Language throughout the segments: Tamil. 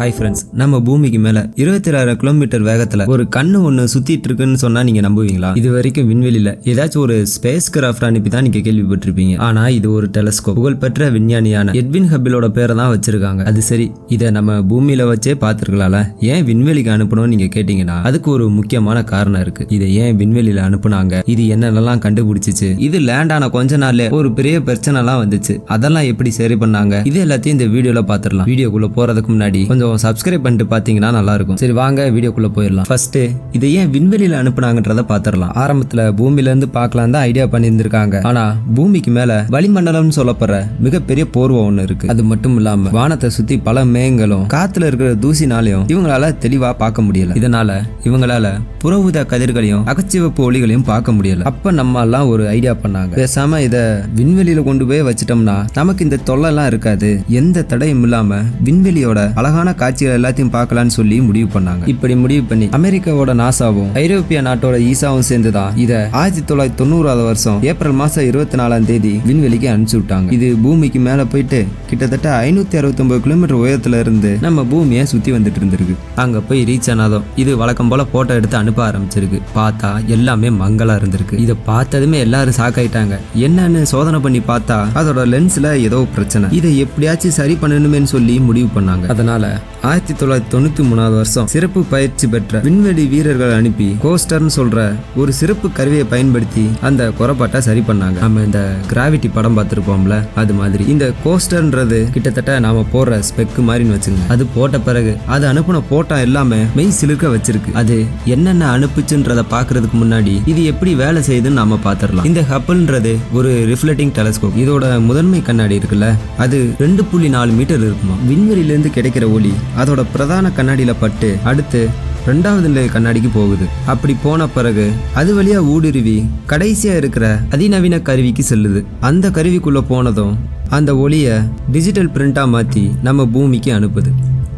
ஹாய் ஃப்ரெண்ட்ஸ் நம்ம பூமிக்கு மேல இருபத்தி ஆறாயிரம் கிலோமீட்டர் வேகத்துல ஒரு கண்ணு ஒண்ணு சுத்திட்டு இருக்குன்னு சொன்னா நீங்க நம்புவீங்களா? இது வரைக்கும் விண்வெளியில ஏதாச்சும் ஒரு ஸ்பேஸ் கிராஃப்ட் அனுப்பி தான் நீங்க கேள்விப்பட்டிருப்பீங்க. ஆனா இது ஒரு டெலஸ்கோப் புகழ்பெற்ற விஞ்ஞானியான எட்வின் ஹபிலோட பேரை தான் வச்சிருக்காங்க. அது சரி இதை நம்ம பூமியில வச்சே பார்த்துருக்கலாம்ல. ஏன் விண்வெளிக்கு அனுப்பணும்னு நீங்க கேட்டீங்கன்னா அதுக்கு ஒரு முக்கியமான காரணம் இருக்கு. இதை ஏன் விண்வெளியில அனுப்புனாங்க? இது என்னென்னலாம் கண்டுபிடிச்சிச்சு? இது லேண்ட் ஆன கொஞ்ச நாள்ல ஒரு பெரிய பிரச்சனைலாம் வந்துச்சு. அதெல்லாம் எப்படி சரி பண்ணாங்க? இது எல்லாத்தையும் இந்த வீடியோல பாத்துரலாம் வீடியோக்குள்ள போறதுக்கு முன்னாடி கொஞ்சம் சப்ஸ்கிரைப் பண்ணிட்டு பாத்தீங்கன்னா நல்லா இருக்கும் சரி வாங்க வீடியோக்குள்ள போயிடலாம். ஃபர்ஸ்ட் இதை ஏன் விண்வெளியில அனுப்புனாங்கன்றத பாத்துரலாம் ஆரம்பத்துல பூமியில இருந்து பார்க்கலாம் தான் ஐடியா பண்ணியிருந்திருக்காங்க. ஆனா பூமிக்கு மேல வளிமண்டலம்னு சொல்லப்படுற மிகப்பெரிய போர்வம் ஒண்ணு இருக்கு. அது மட்டும் இல்லாம வானத்தை சுத்தி பல மேகங்களும் காத்துல இருக்கிற தூசினாலையும் இவங்களால தெளிவா பார்க்க முடியல. இதனால இவங்களால புறவுத கதிர்களையும் அகச்சிவப்பு ஒளிகளையும் பார்க்க முடியல. அப்ப நம்ம எல்லாம் ஒரு ஐடியா பண்ணாங்க. பேசாம இத விண்வெளியில கொண்டு போய் வச்சிட்டோம்னா நமக்கு இந்த தொல்லை எல்லாம் இருக்காது. எந்த தடையும் இல்லாம விண்வெளியோட அழகான காட்சிகள் எல்லாத்தையும் பார்க்கலாம்னு சொல்லி முடிவு பண்ணாங்க. இப்படி முடிவு பண்ணி அமெரிக்காவோட நாசாவும் ஐரோப்பிய நாட்டோட ஈசாவும் சேர்ந்து தான் இத ஆயிரத்தி தொள்ளாயிரத்தி தொண்ணூறாவது வருஷம் ஏப்ரல் மாசம் இருபத்தி நாலாம் தேதி விண்வெளிக்கு அனுப்பிச்சு விட்டாங்க. இது பூமிக்கு மேல போயிட்டு கிட்டத்தட்ட ஐநூத்தி அறுபத்தி ஒன்பது கிலோமீட்டர் உயரத்துல இருந்து நம்ம பூமியை சுத்தி வந்துட்டு இருந்திருக்கு. அங்க போய் ரீச் ஆனாதும் இது வழக்கம் போல போட்டோ எடுத்து அனுப்ப ஆரம்பிச்சிருக்கு. பார்த்தா எல்லாமே மங்களா இருந்திருக்கு. இதை பார்த்ததுமே எல்லாரும் சாக்காயிட்டாங்க என்னன்னு சோதனை பண்ணி பார்த்தா அதோட லென்ஸ்ல ஏதோ பிரச்சனை. இதை எப்படியாச்சும் சரி பண்ணணுமேன்னு சொல்லி முடிவு பண்ணாங்க. அதனால ஆயிரத்தி தொள்ளாயிரத்தி தொண்ணூத்தி மூணாவது வருஷம் சிறப்பு பயிற்சி பெற்ற விண்வெளி வீரர்கள் அனுப்பி கோஸ்டர்னு சொல்ற ஒரு சிறப்பு கருவியை பயன்படுத்தி அந்த குறைபாட்டை சரி பண்ணாங்க. நம்ம இந்த கிராவிட்டி படம் பார்த்துருப்போம்ல அது மாதிரி. இந்த கோஸ்டர்ன்றது கிட்டத்தட்ட நாம போடுற ஸ்பெக்கு மாதிரின்னு வச்சுங்க. அது போட்ட பிறகு அது அனுப்புன போட்டோ எல்லாமே மெய் சிலிர்க்க வச்சிருக்கு. அது என்னென்ன அனுப்புச்சுன்றத பாக்குறதுக்கு முன்னாடி இது எப்படி வேலை செய்யுதுன்னு நாம பாத்திரலாம் இந்த ஹப்பல்ன்றது ஒரு ரிஃப்ளெக்டிங் டெலஸ்கோப் இதோட முதன்மை கண்ணாடி இருக்குல்ல அது ரெண்டு புள்ளி நாலு மீட்டர் இருக்குமா. விண்வெளியிலேருந்து கிடைக்கிற ஒளி அதோட பிரதான கண்ணாடியில் பட்டு அடுத்து ரெண்டாவது நிலை கண்ணாடிக்கு போகுது. அப்படி போன பிறகு அது வழியா ஊடுருவி கடைசியா இருக்கிற அதிநவீன கருவிக்கு செல்லுது. அந்த கருவிக்குள்ள போனதும் அந்த ஒளியை டிஜிட்டல் பிரிண்டா மாத்தி நம்ம பூமிக்கு அனுப்புது.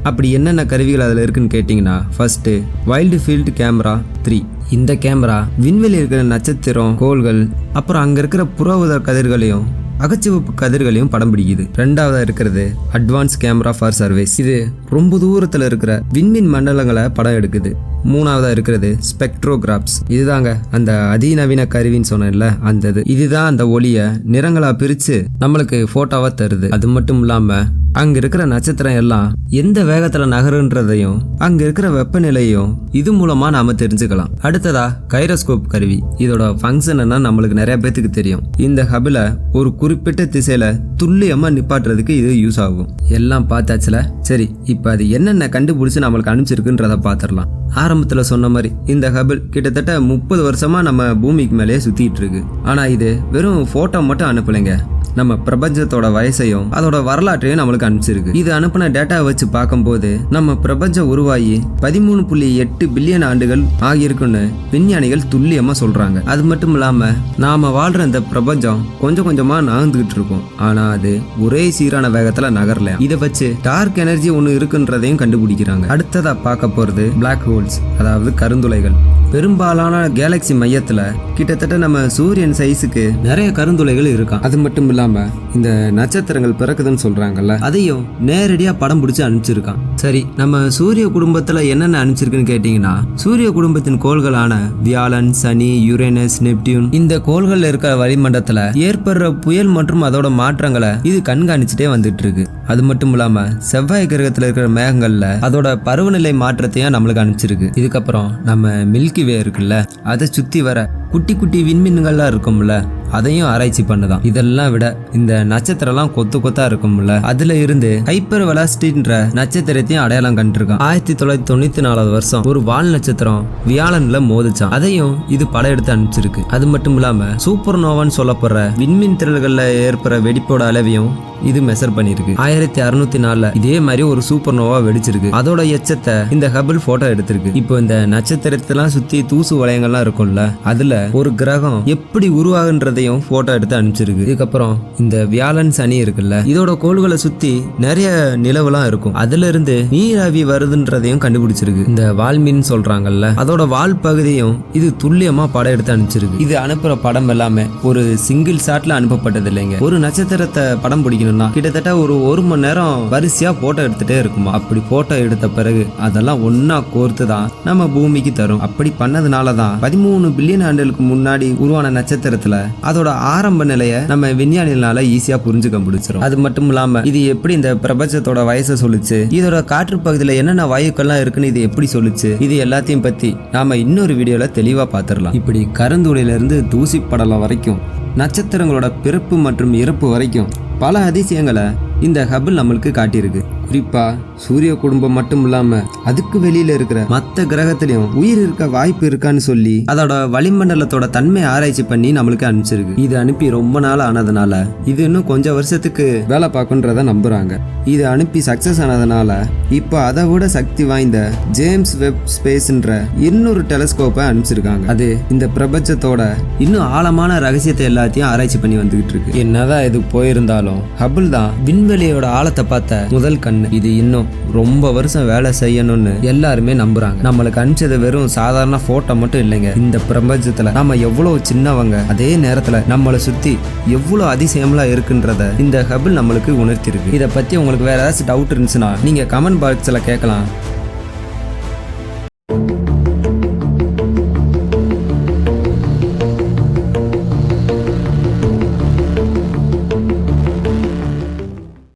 அப்படி என்னென்ன கருவிகள் அதில் இருக்குன்னு கேட்டிங்கன்னா first wild field camera three இந்த கேமரா விண்வெளி இருக்கிற நட்சத்திரம் கோள்கள் அப்புறம் அங்கே இருக்கிற புற உதர் கதிர்களையும் அகச்சிவப்பு கதிர்களையும் படம் பிடிக்குது. ரெண்டாவதா இருக்கிறது அட்வான்ஸ் கேமரா ஃபார் சர்வீஸ் இது ரொம்ப தூரத்தில் இருக்கிற விண்மீன் மண்டலங்களை படம் எடுக்குது. மூணாவதாக இருக்கிறது ஸ்பெக்ட்ரோகிராப்ஸ். இதுதாங்க அந்த அதிநவீன கருவின்னு சொன்னேன்ல அந்த இது இதுதான் அந்த ஒளியை நிறங்களாக பிரித்து நம்மளுக்கு ஃபோட்டோவாக தருது. அது மட்டும் இல்லாமல் அங்க இருக்கிற நட்சத்திரம் எல்லாம் எந்த வேகத்துல நகருன்றதையும் அங்க இருக்கிற வெப்பநிலையும் இது மூலமா நாம தெரிஞ்சுக்கலாம். அடுத்ததா கைரோஸ்கோப் கருவி. இதோட ஃபங்க்ஷன் என்ன நம்மளுக்கு நிறைய பேத்துக்கு தெரியும். இந்த ஹபில ஒரு குறிப்பிட்ட திசையில துல்லியமா நிப்பாட்டுறதுக்கு இது யூஸ் ஆகும். எல்லாம் பார்த்தாச்சுல? சரி இப்ப அது என்னென்ன கண்டுபிடிச்சு நம்மளுக்கு அனுப்பிச்சிருக்குன்றத பாத்திரலாம். ஆரம்பத்தில் சொன்ன மாதிரி இந்த ஹபிள் கிட்டத்தட்ட முப்பது வருஷமா நம்ம பூமிக்கு மேலேயே சுத்திட்டு இருக்கு. ஆனா இது வெறும் போட்டோ மட்டும் அனுப்பலைங்க. நம்ம பிரபஞ்சத்தோட வயசையும் அதோட வரலாற்றையும் நம்மளுக்கு அனுப்பிச்சிருக்கு. இது அனுப்பின டேட்டா வச்சு பார்க்கும்போது நம்ம பிரபஞ்சம் உருவாகி பதிமூணு புள்ளி எட்டு பில்லியன் ஆண்டுகள் ஆகியிருக்குன்னு விஞ்ஞானிகள் துல்லியமா சொல்றாங்க. அது மட்டும் இல்லாம நாம வாழ்ற இந்த பிரபஞ்சம் கொஞ்சம் கொஞ்சமா நகர்ந்துகிட்டு இருக்கும். ஆனா அது ஒரே சீரான வேகத்துல நகரல. இதை வச்சு டார்க் எனர்ஜி ஒன்று இருக்குன்றதையும் கண்டுபிடிக்கிறாங்க. அடுத்ததா பார்க்க போறது பிளாக் ஹோல்ஸ் அதாவது கருந்துளைகள். பெரும்பாலான கேலக்சி மையத்தில் கிட்டத்தட்ட நம்ம சூரியன் சைஸுக்கு நிறைய கருந்துளைகள் இருக்கான். அது மட்டும் இல்லாமல் இந்த நட்சத்திரங்கள் பிறக்குதுன்னு சொல்கிறாங்கல்ல அதையும் நேரடியாக படம் பிடிச்சி அனுப்பிச்சிருக்கான். சரி நம்ம சூரிய குடும்பத்தில் என்னென்ன அனுப்பிச்சிருக்குன்னு கேட்டிங்கன்னா சூரிய குடும்பத்தின் கோள்களான வியாழன் சனி யுரேனஸ் நெப்டியூன் இந்த கோள்களில் இருக்கிற வளிமண்டலத்தில் ஏற்படுற புயல் மற்றும் அதோட மாற்றங்களை இது கண்காணிச்சுட்டே வந்துட்டு இருக்கு அது மட்டும் இல்லாம செவ்வாய் கிரகத்தில் இருக்கிற மேகங்கள்ல அதோட பருவநிலை மாற்றத்தையும் நம்மளுக்கு அனுப்பிச்சிருக்கு. இதுக்கப்புறம் நம்ம மில்கி வே இருக்குல்ல அதை சுத்தி வர குட்டி குட்டி விண்மீன்கள்லாம் இருக்கும்ல அதையும் ஆராய்ச்சி பண்ணுதான். இதெல்லாம் விட இந்த நட்சத்திரம்லாம் கொத்து கொத்தா இருக்கும்ல அதுல இருந்து ஹைப்பர் வெலாசிட்டின்ற நட்சத்திரத்தையும் அடையாளம் கண்டிருக்கான். ஆயிரத்தி தொள்ளாயிரத்தி தொண்ணூத்தி நாலாவது வருஷம் ஒரு வால் நட்சத்திரம் வியாழன்ல மோதிச்சான். அதையும் இது படம் எடுத்து அனுப்பிச்சிருக்கு. அது மட்டும் இல்லாம சூப்பர் நோவான்னு சொல்லப்படுற விண்மீன் திரள்கள்ல ஏற்படுற வெடிப்போட அளவையும் இது மெசர் பண்ணிருக்கு ஆயிரத்தி அறுநூத்தி நாலுல இதே மாதிரி ஒரு சூப்பர் நோவா வெடிச்சிருக்கு. அதோட எச்சத்தை இந்த ஹபிள் போட்டோ எடுத்திருக்கு. இப்போ இந்த நட்சத்திரத்தெல்லாம் சுத்தி தூசு வளையங்கள்லாம் இருக்கும்ல அதுல ஒரு கிரகம் எப்படி உருவாகுன்றதையும் அதையும் போட்டோ எடுத்து அனுப்பிச்சிருக்கு. இதுக்கப்புறம் இந்த வியாழன் சனி இருக்குல்ல இதோட கோள்களை சுத்தி நிறைய நிலவுலாம் இருக்கும். அதுல இருந்து நீராவி வருதுன்றதையும் கண்டுபிடிச்சிருக்கு. இந்த வால்மீன் சொல்றாங்கல்ல அதோட வால் பகுதியும் இது துல்லியமா படம் எடுத்து அனுப்பிச்சிருக்கு. இது அனுப்புற படம் எல்லாமே ஒரு சிங்கிள் ஷாட்ல அனுப்பப்பட்டது இல்லைங்க. ஒரு நட்சத்திரத்தை படம் பிடிக்கணும்னா கிட்டத்தட்ட ஒரு ஒரு மணி நேரம் வரிசையா போட்டோ எடுத்துட்டே இருக்குமா? அப்படி போட்டோ எடுத்த பிறகு அதெல்லாம் ஒன்னா கோர்த்து தான் நம்ம பூமிக்கு தரும். அப்படி பண்ணதுனால தான் பதிமூணு பில்லியன் ஆண்டுகளுக்கு முன்னாடி உருவான நட்சத்திரத்துல அதோட ஆரம்ப நிலையை நம்ம விஞ்ஞானிகளால ஈஸியா புரிஞ்சுக்க முடிச்சிடும் அது மட்டும் இல்லாம இது எப்படி இந்த பிரபஞ்சத்தோட வயசை சொல்லுச்சு? இதோட காற்று பகுதியில என்னென்ன வாயுக்கள்லாம் இருக்குன்னு இது எப்படி சொல்லுச்சு? இது எல்லாத்தையும் பத்தி நாம இன்னொரு வீடியோல தெளிவா பார்த்துடலாம் இப்படி கருந்துளையில இருந்து தூசி படலம் வரைக்கும் நட்சத்திரங்களோட பிறப்பு மற்றும் இறப்பு வரைக்கும் பல அதிசயங்களை இந்த ஹபிள் நம்மளுக்கு காட்டியிருக்கு. குறிப்பா சூரிய குடும்பம் மட்டும் இல்லாம அதுக்கு வெளியில இருக்கிற மற்ற கிரகத்திலையும் உயிர் இருக்க வாய்ப்பு இருக்கான்னு சொல்லி அதோட வளிமண்டலத்தோட தன்மை ஆராய்ச்சி பண்ணி நம்மளுக்கு அனுப்பிச்சிருக்கு. இது அனுப்பி ரொம்ப நாள் ஆனதுனால இது இன்னும் கொஞ்சம் வருஷத்துக்கு வேலை பார்க்குன்றத நம்புறாங்க. இது அனுப்பி சக்சஸ் ஆனதுனால இப்போ அதை விட சக்தி வாய்ந்த ஜேம்ஸ் வெப் ஸ்பேஸ்ன்ற இன்னொரு டெலஸ்கோப்பை அனுப்பிச்சிருக்காங்க. அது இந்த பிரபஞ்சத்தோட இன்னும் ஆழமான ரகசியத்தை எல்லாத்தையும் ஆராய்ச்சி பண்ணி வந்துகிட்டு இருக்கு. என்னதான் இது போயிருந்தாலும் ஹபுல் தான் விண்வெளியோட ஆழத்தை பார்த்த முதல் கண் கண்ணு இது இன்னும் ரொம்ப வருஷம் வேலை செய்யணும்னு எல்லாருமே நம்புறாங்க. நம்மளுக்கு அனுப்பிச்சது வெறும் சாதாரண போட்டோ மட்டும் இல்லைங்க. இந்த பிரபஞ்சத்துல நம்ம எவ்வளவு சின்னவங்க அதே நேரத்துல நம்மளை சுத்தி எவ்வளவு அதிசயம்லாம் இருக்குன்றத இந்த ஹபிள் நம்மளுக்கு உணர்த்திருக்கு. இதை பத்தி உங்களுக்கு வேற ஏதாச்சும் டவுட் இருந்துச்சுன்னா நீங்க கமெண்ட் பாக்ஸ்ல கேட்கலாம்.